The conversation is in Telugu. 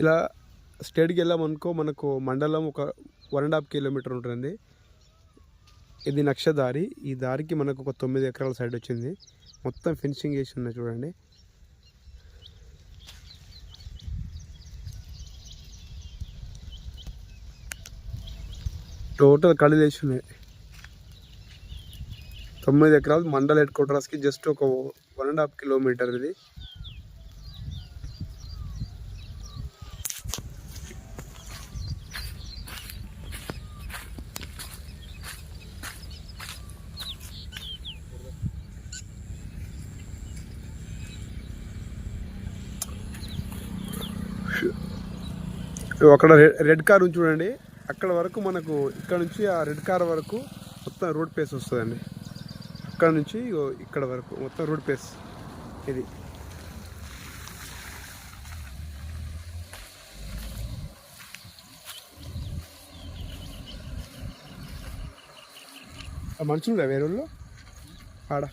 ఇలా స్టేట్కి వెళ్ళామనుకో మనకు మండలం ఒక వన్ అండ్ హాఫ్ కిలోమీటర్ ఉంటుంది ఇది నక్షదారి. ఈ దారికి మనకు ఒక తొమ్మిది ఎకరాల సైడ్ వచ్చింది. మొత్తం ఫినిషింగ్ వేసి ఉన్నాయి చూడండి. టోటల్ కళ్ళు వేసి ఉన్నాయి తొమ్మిది ఎకరాలు మండల హెడ్ క్వార్టర్స్కి జస్ట్ ఒక వన్ అండ్ హాఫ్ కిలోమీటర్ ఇది. అక్కడ రెడ్ కార్ ఉంది చూడండి. అక్కడ వరకు మనకు ఇక్కడ నుంచి ఆ రెడ్ కార్ వరకు మొత్తం రోడ్ పేస్ వస్తుందండి. అక్కడ నుంచి ఇగో ఇక్కడ వరకు మొత్తం రోడ్ పేస్ ఇది. మనుషులు వేరే ఊళ్ళో ఆడ.